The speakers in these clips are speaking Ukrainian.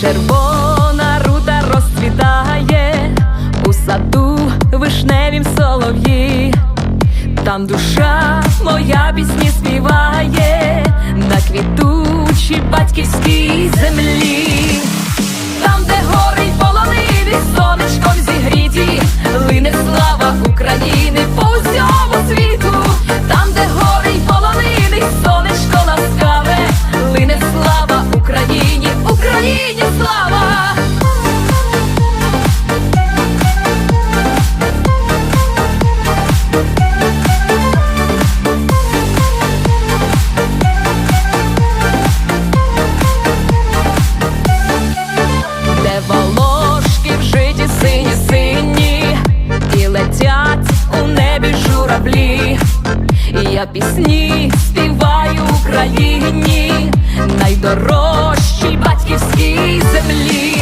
Червона рута розцвітає. У саду вишневім солов'ї, там душа моя пісні співає на квітучій батьківській землі, там, де горить полониві, сонечком зігріті, лине слава України я пісні співаю Україні, найдорожчій батьківській землі.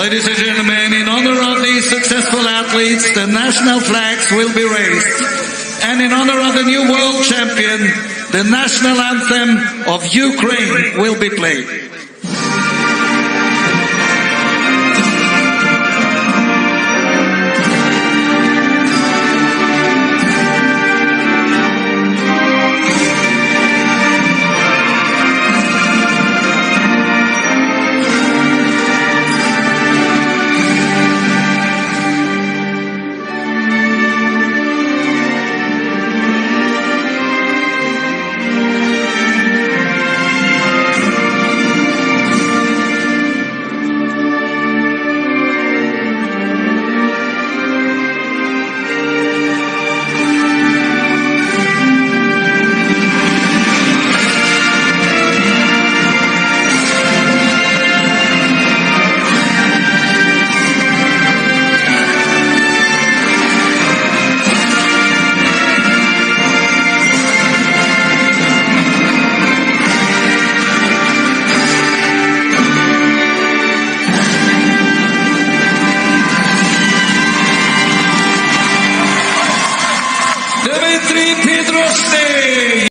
Ladies and gentlemen, in honor of these successful athletes, the national flags will be raised. And in honor of the new world champion, the national anthem of Ukraine will be played. Дмитрій Підростий!